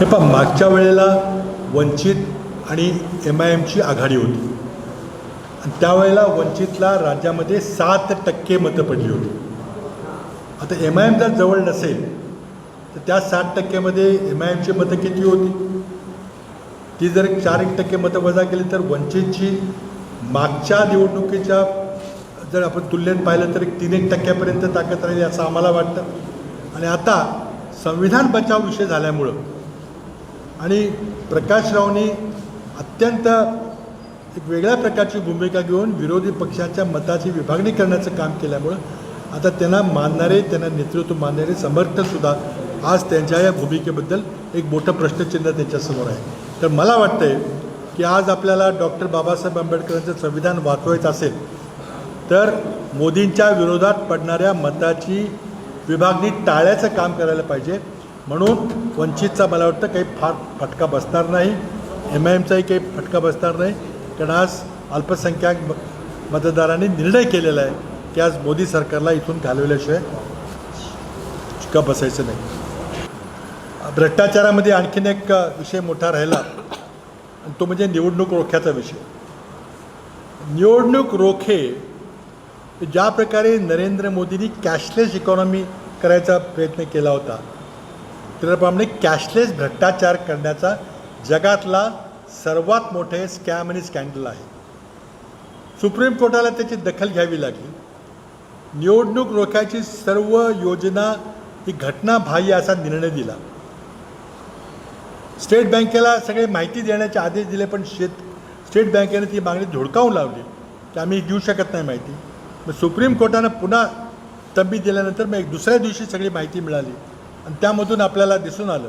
हे पहा मागच्या वेळेला वंचित आणि एम आय एमची आघाडी होती. आणि त्यावेळेला वंचितला राज्यामध्ये सात टक्के मतं पडली होती. आता एम आय एम जर जवळ नसेल तर त्या सात टक्क्यामध्ये एम आय एमची मतं किती होती? ती जर चार एक टक्के मतं वजा केली तर वंचितची मागच्या निवडणुकीच्या जर आपण तुलनेत पाहिलं तर एक तीन एक टक्क्यापर्यंत ताकद राहिली असं आम्हाला वाटतं. आणि आता संविधान बचाव विषय झाल्यामुळं आणि प्रकाश रावनी अत्यंत एक वेगळ्या प्रकारची भूमिका घेऊन विरोधी पक्षाच्या मताची विभागणी करण्याचं काम केल्यामुळं आता त्यांना मानणारे त्यांना नेतृत्व मानणारे समर्थसुद्धा आज त्यांच्या या भूमिकेबद्दल एक मोठं प्रश्नचिन्ह त्यांच्यासमोर आहे. तर मला वाटतंय की आज आपल्याला डॉक्टर बाबासाहेब आंबेडकरांचं संविधान वाचवायचं असेल तर मोदींच्या विरोधात पडणाऱ्या मताची विभागणी टाळण्याचं काम करायला पाहिजे. म्हणून वंचितचा मला वाटतं काही फार फटका बसणार नाही. एम आय एमचाही काही फटका बसणार नाही. कारण आज अल्पसंख्याक म- मतदारांनी निर्णय केलेला आहे की आज मोदी सरकारला इथून घालवल्याशिवाय शिक्का बसायचं नाही. भ्रष्टाचारामध्ये आणखीन एक विषय मोठा राहिला. आणि तो म्हणजे निवडणूक रोख्याचा विषय. निवडणूक रोखे ज्या प्रकारे नरेंद्र मोदींनी कॅशलेस इकॉनॉमी करायचा प्रयत्न केला होता त्याप्रमाणे कॅशलेस भ्रष्टाचार करण्याचा जगातला सर्वात मोठे स्कॅम आणि स्कॅन्डल आहे. सुप्रीम कोर्टाला त्याची दखल घ्यावी लागली. निवडणूक रोख्याची सर्व योजना ही घटनाबाह्य असा निर्णय दिला. स्टेट बँकेला सगळे माहिती देण्याचे आदेश दिले पण शेत स्टेट बँकेने ती मागणी धुडकावून लावली. की आम्ही देऊ शकत नाही माहिती. मग सुप्रीम कोर्टानं पुन्हा तंबी दिल्यानंतर मग एक दुसऱ्या दिवशी सगळी माहिती मिळाली. आणि त्यामधून आपल्याला दिसून आलं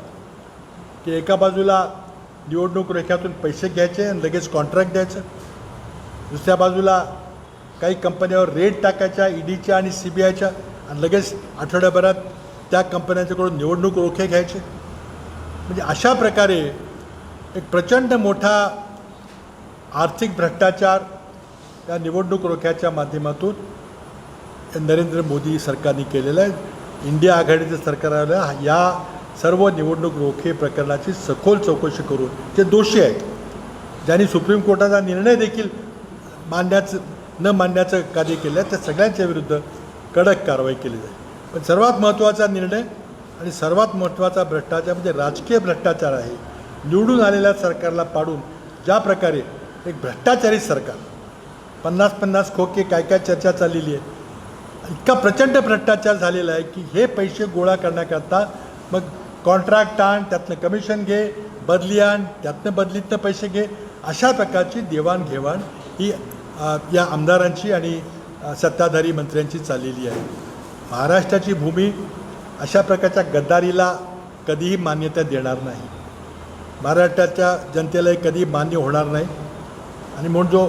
की एका बाजूला निवडणूक रेख्यातून पैसे घ्यायचे आणि लगेच कॉन्ट्रॅक्ट द्यायचं. दुसऱ्या बाजूला काही कंपन्यावर रेट टाकायच्या ईडीच्या आणि सी बी आयच्या आणि लगेच आठवड्याभरात त्या कंपन्यांच्याकडून निवडणूक रोखे घ्यायचे. म्हणजे अशा प्रकारे एक प्रचंड मोठा आर्थिक भ्रष्टाचार या निवडणूक रोख्याच्या माध्यमातून नरेंद्र मोदी सरकारने केलेलं आहे. इंडिया आघाडीचं सरकार आलं या सर्व निवडणूक रोखे प्रकरणाची सखोल चौकशी करून जे दोषी आहेत ज्यांनी सुप्रीम कोर्टाचा निर्णय देखील मांडण्याचं न मांडण्याचं कार्य केलं त्या सगळ्यांच्या विरुद्ध कडक कारवाई केली जाईल. पण सर्वात महत्त्वाचा निर्णय आणि सर्वात महत्त्वाचा भ्रष्टाचार म्हणजे राजकीय भ्रष्टाचार आहे. निवडून आलेल्या सरकारला पाडून ज्या प्रकारे एक भ्रष्टाचारी सरकार पन्नास पन्नास खोके काय काय चर्चा चाललेली आहे इतका प्रचंड भ्रष्टाचार झालेला आहे की हे पैसे गोळा करण्याकरता मग कॉन्ट्रॅक्ट आण त्यातनं कमिशन घे बदली आण त्यातनं बदलीतनं पैसे घे. अशा प्रकारची देवाणघेवाण ही या आमदारांची आणि सत्ताधारी मंत्र्यांची चाललेली आहे. महाराष्ट्राची भूमी अशा प्रकारच्या गद्दारीला कधीही मान्यता देणार नाही. महाराष्ट्राच्या जनतेला कधी मान्य होणार नाही. आणि म्हणून जो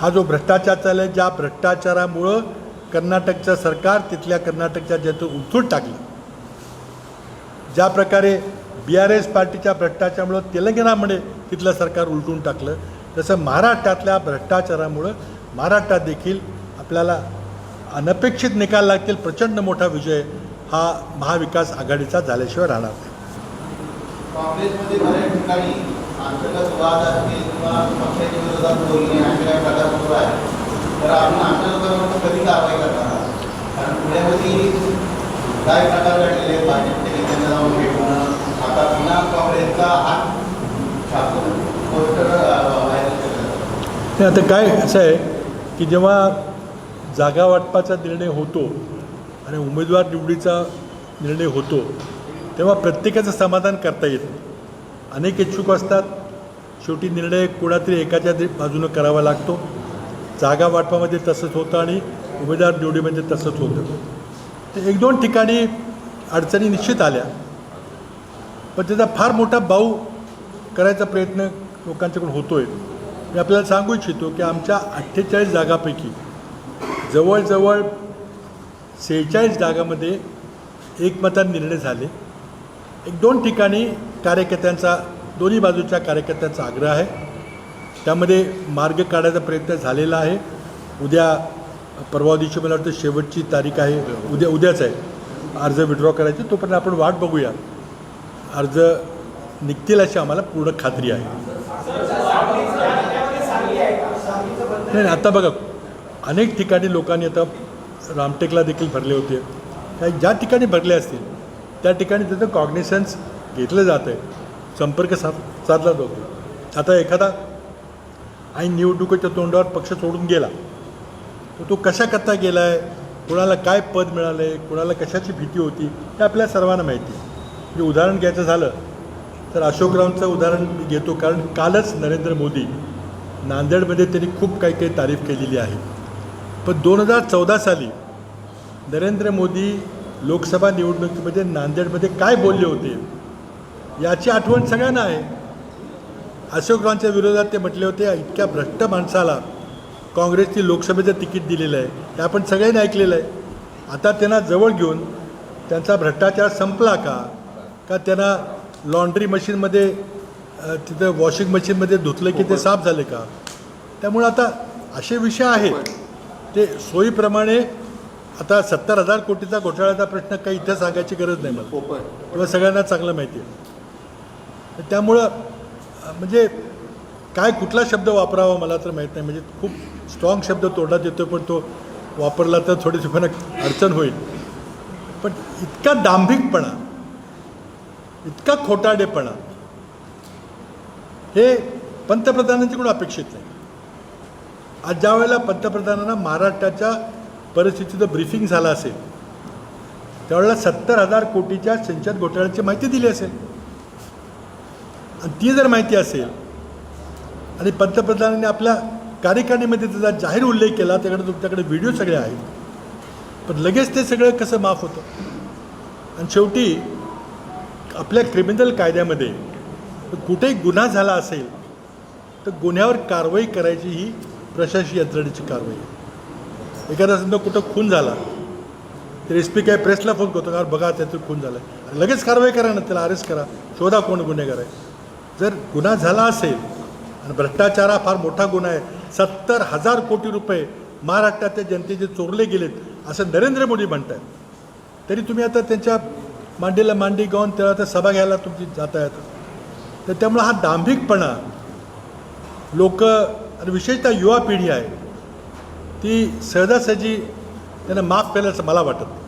हा जो भ्रष्टाचार चालला आहे ज्या भ्रष्टाचारामुळं कर्नाटकचं सरकार तिथल्या कर्नाटकच्या जनतेत उलथून टाकलं. ज्या प्रकारे बी आर एस पार्टीच्या भ्रष्टाचारामुळं तेलंगणामध्ये तिथलं सरकार उलटून टाकलं तसं महाराष्ट्रातल्या भ्रष्टाचारामुळं महाराष्ट्रात देखील आपल्याला अनपेक्षित निकाल लागतील प्रचंड मोठा विजय हा महाविकास आघाडीचा झाल्याशिवाय राहणार नाही. काँग्रेसमध्ये बऱ्याच ठिकाणी अंतर्गत वाद असतील किंवा पक्षाच्या विरोधात बोलणे प्रकार सुरू आहे तर आपण आमच्या लोकांवर कधी कारवाई करणार आहात? कारण पुण्यामध्ये काय प्रकार घडलेले आहेत? भाजपच्या नेत्यांना जाऊन भेटून आता पुन्हा काँग्रेसचा हात छापून पोस्टर व्हायरल आता काय असं आहे की जेव्हा जागा वाटपाचा निर्णय होतो आणि उमेदवार निवडीचा निर्णय होतो तेव्हा प्रत्येकाचं समाधान करता येत अनेक इच्छुक असतात शेवटी निर्णय कोणातरी एकाच्या बाजूनं करावा लागतो. जागा वाटपामध्ये तसंच होतं आणि उमेदवार निवडीमध्ये तसंच होतं. तर एक दोन ठिकाणी अडचणी निश्चित आल्या. पण त्याचा फार मोठा बाऊ करायचा प्रयत्न लोकांच्याकडून होतो आहे मी आपल्याला सांगू इच्छितो की आमच्या अठ्ठेचाळीस जागापैकी जवळजवळ सेहेचाळीस जागामध्ये एकमतात निर्णय झाले. एक दोन ठिकाणी कार्यकर्त्यांचा दोन्ही बाजूच्या कार्यकर्त्यांचा आग्रह आहे. त्यामध्ये मार्ग काढायचा प्रयत्न झालेला आहे. उद्या परवा दिवशी मला वाटतं शेवटची तारीख आहे. उद्या उद्याच आहे. अर्ज विड्रॉ करायचे. तोपर्यंत आपण वाट बघूया. अर्ज निघतील अशी आम्हाला पूर्ण खात्री आहे. नाही नाही, आता बघा अनेक ठिकाणी लोकांनी आता रामटेकला देखील भरले होते. काही ज्या ठिकाणी भरले असतील त्या ठिकाणी त्याचं कॉग्निशन्स घेतलं जात आहे संपर्क साध साधला जातो. आता एखादा आणि निवडणुकीच्या तोंडावर पक्ष सोडून गेला. तर तो कशा करता गेला आहे कुणाला काय पद मिळालं आहे कुणाला कशाची भीती होती? हे आपल्या सर्वांना माहिती म्हणजे उदाहरण घ्यायचं झालं तर अशोकरावांचं उदाहरण मी घेतो कारण कालच नरेंद्र मोदी नांदेडमध्ये त्यांनी खूप काही काही तारीफ केलेली आहे. पण दोन हजार चौदा साली नरेंद्र मोदी लोकसभा निवडणुकीमध्ये नांदेडमध्ये काय बोलले होते? याची आठवण सगळ्यांना आहे. अशोकरावांच्या विरोधात ते म्हटले होते इतक्या भ्रष्ट माणसाला काँग्रेसची लोकसभेचं तिकीट दिलेलं आहे हे आपण सगळ्यांनी ऐकलेलं आहे. आता त्यांना जवळ घेऊन त्यांचा भ्रष्टाचार संपला का? का त्यांना लॉन्ड्री मशीनमध्ये तिथं वॉशिंग मशीनमध्ये धुतलं की ते साफ झाले का? त्यामुळे आता असे विषय आहेत. ते सोयीप्रमाणे आता सत्तर हजार कोटीचा घोटाळ्याचा प्रश्न काही इथं सांगायची गरज नाही मला. किंवा सगळ्यांना चांगलं माहिती आहे. त्यामुळं म्हणजे काय कुठला शब्द वापरावा मला तर माहीत नाही. म्हणजे खूप स्ट्रॉंग शब्द तोंडात येतो पण तो वापरला तर थोडीशी पण अडचण होईल. पण इतका दांभिकपणा इतका खोटाडेपणा हे पंतप्रधानांच्याकडून अपेक्षित नाही. आज ज्या वेळेला पंतप्रधानांना महाराष्ट्राच्या परिस्थितीचं ब्रीफिंग झालं असेल त्यावेळेला सत्तर हजार कोटीच्या सिंचन घोटाळ्याची माहिती दिली असेल. आणि ती जर माहिती असेल आणि पंतप्रधानांनी आपल्या कार्यकारिणीमध्ये त्याचा जाहीर उल्लेख केला त्याकडे तुमच्याकडे व्हिडिओ सगळे आहेत पण लगेच ते सगळं कसं माफ होतं? आणि शेवटी आपल्या क्रिमिनल कायद्यामध्ये कुठेही गुन्हा झाला असेल तर गुन्ह्यावर कारवाई करायची ही प्रशासकीय यंत्रणेची कारवाई आहे. एखादा समजा कुठं खून झाला तर एस पी काय प्रेसला फोन करतो का बघा त्याचं खून झाला आहे लगेच कारवाई करा ना त्याला अरेस्ट करा शोधा कोण गुन्हेगार आहे. जर गुन्हा झाला असेल आणि भ्रष्टाचार हा फार मोठा गुन्हा आहे सत्तर हजार कोटी रुपये महाराष्ट्रातल्या जनतेचे चोरले गेलेत असं नरेंद्र मोदी म्हणत आहेत तरी तुम्ही आता त्यांच्या मांडीला मांडी गाऊन त्याला आता सभा घ्यायला तुमची जाता येतं तर त्यामुळं हा दांभिकपणा लोक आणि विशेषतः युवा पिढी आहे ती सहजासहजी त्यांना माफ केलं असं मला वाटत नाही.